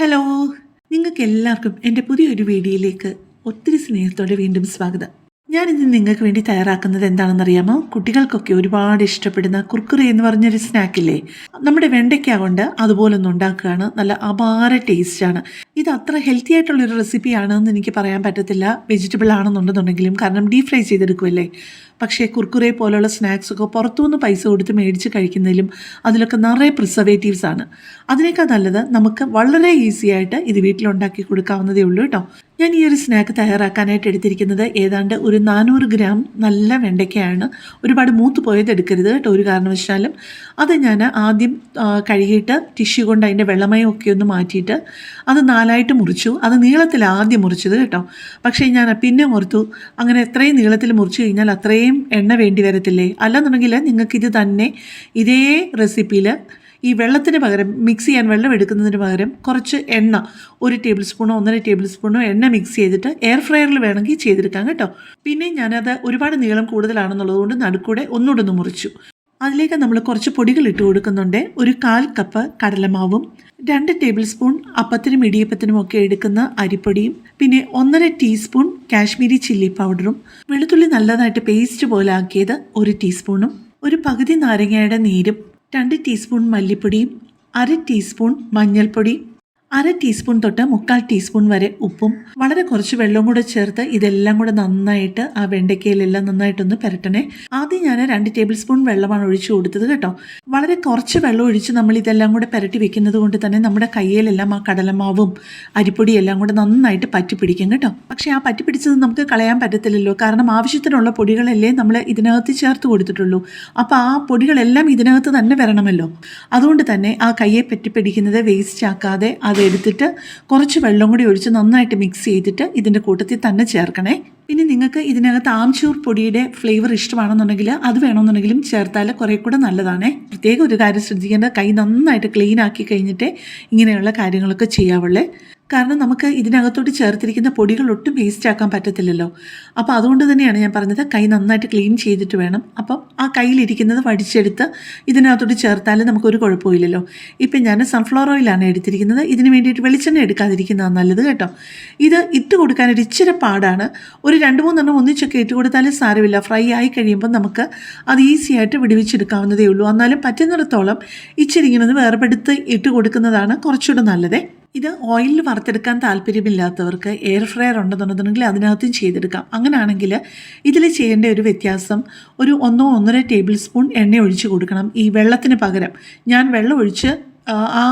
Hello നിങ്ങൾക്ക് എല്ലാവർക്കും എന്റെ പുതിയൊരു വീഡിയോയിലേക്ക് ഒത്തിരി സ്നേഹത്തോടെ വീണ്ടും സ്വാഗതം. ഞാനിന്ന് നിങ്ങൾക്ക് വേണ്ടി തയ്യാറാക്കുന്നത് എന്താണെന്നറിയാമോ? കുട്ടികൾക്കൊക്കെ ഒരുപാട് ഇഷ്ടപ്പെടുന്ന കുർക്കുറി എന്ന് പറഞ്ഞൊരു സ്നാക്കില്ലേ? നമ്മുടെ വെണ്ടയ്ക്ക കൊണ്ട് അതുപോലൊന്ന് ഉണ്ടാക്കുകയാണ്. നല്ല അപാര ടേസ്റ്റാണ്. ഇത് അത്ര ഹെൽത്തി ആയിട്ടുള്ളൊരു റെസിപ്പിയാണെന്ന് എനിക്ക് പറയാൻ പറ്റത്തില്ല. വെജിറ്റബിൾ ആണെന്നുണ്ടെന്നുണ്ടെങ്കിലും കാരണം ഡീപ് ഫ്രൈ ചെയ്തെടുക്കുമല്ലേ പക്ഷേ കുർക്കുറെ പോലുള്ള സ്നാക്സൊക്കെ പുറത്തുനിന്ന് പൈസ കൊടുത്ത് മേടിച്ച് കഴിക്കുന്നതിലും അതിലൊക്കെ നിറയെ പ്രിസർവേറ്റീവ്സ് ആണ്. അതിനേക്കാൾ നല്ലത് നമുക്ക് വളരെ ഈസി ആയിട്ട് ഇത് വീട്ടിലുണ്ടാക്കി കൊടുക്കാവുന്നതേ ഉള്ളൂ കേട്ടോ. ഞാൻ ഈ ഒരു സ്നാക്ക് തയ്യാറാക്കാനായിട്ട് എടുത്തിരിക്കുന്നത് ഏതാണ്ട് ഒരു നാനൂറ് ഗ്രാം നല്ല വെണ്ടയ്ക്കയാണ്. ഒരുപാട് മൂത്ത് പോയത് എടുക്കരുത് കേട്ടോ ഒരു കാരണവശാലും. അത് ഞാൻ ആദ്യം കഴുകിയിട്ട് ടിഷ്യൂ കൊണ്ട് അതിന്റെ വെള്ളമയമൊക്കെ ഒന്ന് മാറ്റിയിട്ട് അത് നാലായിട്ട് മുറിച്ചു. അത് നീളത്തിൽ ആദ്യം മുറിച്ചത് കേട്ടോ. പക്ഷേ ഞാൻ പിന്നെ ഓർത്തു അങ്ങനെ എത്രയും നീളത്തിൽ മുറിച്ച് കഴിഞ്ഞാൽ അത്രയും എണ്ണ വേണ്ടി വരത്തില്ലേ? അല്ലെന്നുണ്ടെങ്കിൽ നിങ്ങൾക്കിത് തന്നെ ഇതേ റെസിപ്പിയിൽ ഈ വെള്ളത്തിന് പകരം മിക്സ് ചെയ്യാൻ വെള്ളം എടുക്കുന്നതിന് പകരം കുറച്ച് എണ്ണ ഒരു ടേബിൾ സ്പൂണോ ഒന്നര ടേബിൾ സ്പൂണോ എണ്ണ മിക്സ് ചെയ്തിട്ട് എയർ ഫ്രയറിൽ വേണമെങ്കിൽ ചെയ്തെടുക്കാം കേട്ടോ. പിന്നെ ഞാനത് ഒരുപാട് നീളം കൂടുതലാണെന്നുള്ളതുകൊണ്ട് നടുക്കൂടെ ഒന്നുകൂടെ ഒന്ന് മുറിച്ചു. അതിലേക്ക് നമ്മൾ കുറച്ച് പൊടികൾ ഇട്ട് കൊടുക്കുന്നുണ്ട്. ഒരു കാൽ കപ്പ് കടലമാവും രണ്ട് ടേബിൾ സ്പൂൺ അപ്പത്തിനും ഇടിയപ്പത്തിനും ഒക്കെ എടുക്കുന്ന അരിപ്പൊടിയും പിന്നെ ഒന്നര ടീസ്പൂൺ കാശ്മീരി ചില്ലി പൗഡറും വെളുത്തുള്ളി നല്ലതായിട്ട് പേസ്റ്റ് പോലെ ആക്കിയത് ഒരു ടീസ്പൂണും ഒരു പകുതി നാരങ്ങയുടെ നീരും രണ്ട് ടീസ്പൂൺ മല്ലിപ്പൊടിയും അര ടീസ്പൂൺ മഞ്ഞൾപ്പൊടി അര ടീസ്പൂൺ തൊട്ട് മുക്കാൽ ടീസ്പൂൺ വരെ ഉപ്പും വളരെ കുറച്ച് വെള്ളവും കൂടെ ചേർത്ത് ഇതെല്ലാം കൂടെ നന്നായിട്ട് ആ വെണ്ടയ്ക്കയിലെല്ലാം നന്നായിട്ടൊന്ന് പുരട്ടണേ. ആദ്യം ഞാൻ രണ്ട് ടേബിൾ സ്പൂൺ വെള്ളമാണ് ഒഴിച്ചു കൊടുത്തത് കേട്ടോ. വളരെ കുറച്ച് വെള്ളം ഒഴിച്ച് നമ്മൾ ഇതെല്ലാം കൂടെ പുരട്ടി വെക്കുന്നത് കൊണ്ട് തന്നെ നമ്മുടെ കയ്യിലെല്ലാം ആ കടലമാവും അരിപ്പൊടിയെല്ലാം കൂടെ നന്നായിട്ട് പറ്റി പിടിക്കും കേട്ടോ. പക്ഷേ ആ പറ്റി പിടിച്ചത് നമുക്ക് കളയാൻ പറ്റത്തില്ലല്ലോ. കാരണം ആവശ്യത്തിനുള്ള പൊടികളല്ലേ നമ്മൾ ഇതിനകത്ത് ചേർത്ത് കൊടുത്തിട്ടുള്ളൂ. അപ്പോൾ ആ പൊടികളെല്ലാം ഇതിനകത്ത് തന്നെ വരണമല്ലോ. അതുകൊണ്ട് തന്നെ ആ കയ്യെ പറ്റി പിടിക്കുന്നത് വേസ്റ്റ് ആക്കാതെ അതെടുത്തിട്ട് കുറച്ച് വെള്ളം കൂടി ഒഴിച്ച് നന്നായിട്ട് മിക്സ് ചെയ്തിട്ട് ഇതിന്റെ കൂട്ടത്തിൽ തന്നെ ചേർക്കണേ. പിന്നെ നിങ്ങൾക്ക് ഇതിനകത്ത് ആംചൂർ പൊടിയുടെ ഫ്ലേവർ ഇഷ്ടമാണെന്നുണ്ടെങ്കിൽ അത് വേണമെന്നുണ്ടെങ്കിലും ചേർത്താൽ കുറേ കൂടെ നല്ലതാണേ. പ്രത്യേകം ഒരു കാര്യം ശ്രദ്ധിക്കേണ്ടത് കൈ നന്നായിട്ട് ക്ലീൻ ആക്കി കഴിഞ്ഞിട്ടേ ഇങ്ങനെയുള്ള കാര്യങ്ങളൊക്കെ ചെയ്യാവുള്ളേ. കാരണം നമുക്ക് ഇതിനകത്തോട്ട് ചേർത്തിരിക്കുന്ന പൊടികൾ ഒട്ടും വേസ്റ്റ് ആക്കാൻ പറ്റത്തില്ലല്ലോ. അപ്പോൾ അതുകൊണ്ട് തന്നെയാണ് ഞാൻ പറഞ്ഞത് കൈ നന്നായിട്ട് ക്ലീൻ ചെയ്തിട്ട് വേണം. അപ്പം ആ കയ്യിലിരിക്കുന്നത് വടിച്ചെടുത്ത് ഇതിനകത്തോട്ട് ചേർത്താലും നമുക്കൊരു കുഴപ്പമില്ലല്ലോ ഇപ്പം ഞാൻ സൺഫ്ലവർ ഓയിലാണ് എടുത്തിരിക്കുന്നത്. ഇതിന് വേണ്ടിയിട്ട് വെളിച്ചെണ്ണ എടുക്കാതിരിക്കുന്നതാണ് നല്ലത് കേട്ടോ. ഇത് ഇട്ട് കൊടുക്കാൻ ഒരു ഇച്ചിരി പാടാണ്. ഒരു രണ്ട് മൂന്നെണ്ണം ഒന്നിച്ചൊക്കെ ഇട്ട് കൊടുത്താലും സാരമില്ല. ഫ്രൈ ആയി കഴിയുമ്പോൾ നമുക്ക് അത് ഈസി ആയിട്ട് വിടുവിച്ചെടുക്കാവുന്നതേ ഉള്ളൂ. എന്നാലും പറ്റുന്നിടത്തോളം ഇച്ചിരി ഇങ്ങനെ വേർപെടുത്ത് ഇട്ട് കൊടുക്കുന്നതാണ് കുറച്ചുകൂടെ നല്ലതേ. ഇത് ഓയിലിൽ വറുത്തെടുക്കാൻ താല്പര്യമില്ലാത്തവർക്ക് എയർ ഫ്രയർ ഉണ്ടെന്നുണ്ടെന്നുണ്ടെങ്കിൽ അതിനകത്തും ചെയ്തെടുക്കാം. അങ്ങനെയാണെങ്കിൽ ഇതിൽ ചെയ്യേണ്ട ഒരു വ്യത്യാസം ഒരു ഒന്നോ ഒന്നര ടേബിൾ സ്പൂൺ എണ്ണ ഒഴിച്ച് കൊടുക്കണം ഈ വെള്ളത്തിന് പകരം. ഞാൻ വെള്ളം ഒഴിച്ച് ആ,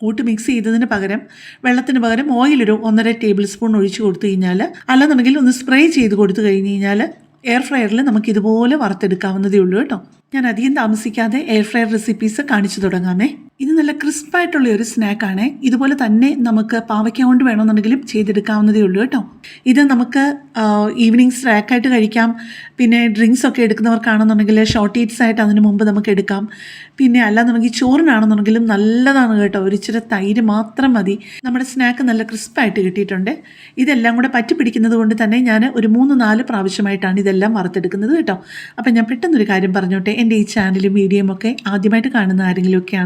കൂട്ട് മിക്സ് ചെയ്തതിന് പകരം വെള്ളത്തിന് പകരം ഓയിലൊരു ഒന്നര ടേബിൾ സ്പൂൺ ഒഴിച്ച് കൊടുത്തു കഴിഞ്ഞാൽ അല്ലെന്നുണ്ടെങ്കിൽ ഒന്ന് സ്പ്രേ ചെയ്ത് കൊടുത്തു കഴിഞ്ഞ് കഴിഞ്ഞാൽ എയർ ഫ്രയറിൽ നമുക്ക് ഇതുപോലെ വറുത്തെടുക്കാവുന്നതേ ഉള്ളൂ കേട്ടോ. ഞാൻ അധികം താമസിക്കാതെ എയർ ഫ്രയർ റെസിപ്പീസ് കാണിച്ചു തുടങ്ങാമേ. ഇത് നല്ല ക്രിസ്പായിട്ടുള്ള ഒരു സ്നാക്കാണ്. ഇതുപോലെ തന്നെ നമുക്ക് പാവയ്ക്ക കൊണ്ട് വേണമെന്നുണ്ടെങ്കിലും ചെയ്തെടുക്കാവുന്നതേ ഉള്ളൂ കേട്ടോ. ഇത് നമുക്ക് ഈവനിങ് സ്നാക്കായിട്ട് കഴിക്കാം. പിന്നെ ഡ്രിങ്ക്സ് ഒക്കെ എടുക്കുന്നവർക്കാണെന്നുണ്ടെങ്കിൽ ഷോർട്ട് ഈറ്റ്സ് ആയിട്ട് അതിന് മുമ്പ് നമുക്ക് എടുക്കാം. പിന്നെ അല്ലാന്നുണ്ടെങ്കിൽ ചോറിനാണെന്നുണ്ടെങ്കിലും നല്ലതാണ് കേട്ടോ. ഒരു ഇച്ചിരി തൈര് മാത്രം മതി. നമ്മുടെ സ്നാക്ക് നല്ല ക്രിസ്പായിട്ട് കിട്ടിയിട്ടുണ്ട്. ഇതെല്ലാം കൂടെ പറ്റി പിടിക്കുന്നത് കൊണ്ട് തന്നെ ഞാൻ ഒരു മൂന്ന് നാല് പ്രാവശ്യമായിട്ടാണ് ഇതെല്ലാം വറുത്തെടുക്കുന്നത് കേട്ടോ. അപ്പം ഞാൻ പെട്ടെന്നൊരു കാര്യം പറഞ്ഞോട്ടെ. എന്റെ ഈ ചാനലും മീഡിയം ഒക്കെ ആദ്യമായിട്ട് കാണുന്ന ആരെങ്കിലും ഒക്കെ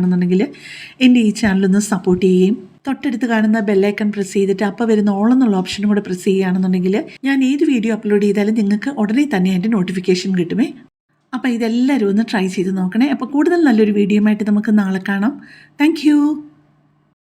ആണെന്നുണ്ടെങ്കിൽ എന്റെ ഈ ചാനലൊന്ന് സപ്പോർട്ട് ചെയ്യുകയും തൊട്ടടുത്ത് കാണുന്ന ബെല്ലൈക്കൺ പ്രസ് ചെയ്തിട്ട് അപ്പോൾ വരുന്ന ഓൾ എന്നുള്ള ഓപ്ഷനും കൂടെ പ്രസ് ചെയ്യുകയാണെന്നുണ്ടെങ്കിൽ ഞാൻ ഏത് വീഡിയോ അപ്ലോഡ് ചെയ്താലും നിങ്ങൾക്ക് ഉടനെ തന്നെ എന്റെ നോട്ടിഫിക്കേഷൻ കിട്ടുമേ. അപ്പോൾ ഇതെല്ലാവരും ഒന്ന് ട്രൈ ചെയ്ത് നോക്കണേ. അപ്പോൾ കൂടുതൽ നല്ലൊരു വീഡിയോ ആയിട്ട് നമുക്ക് നാളെ കാണാം. താങ്ക്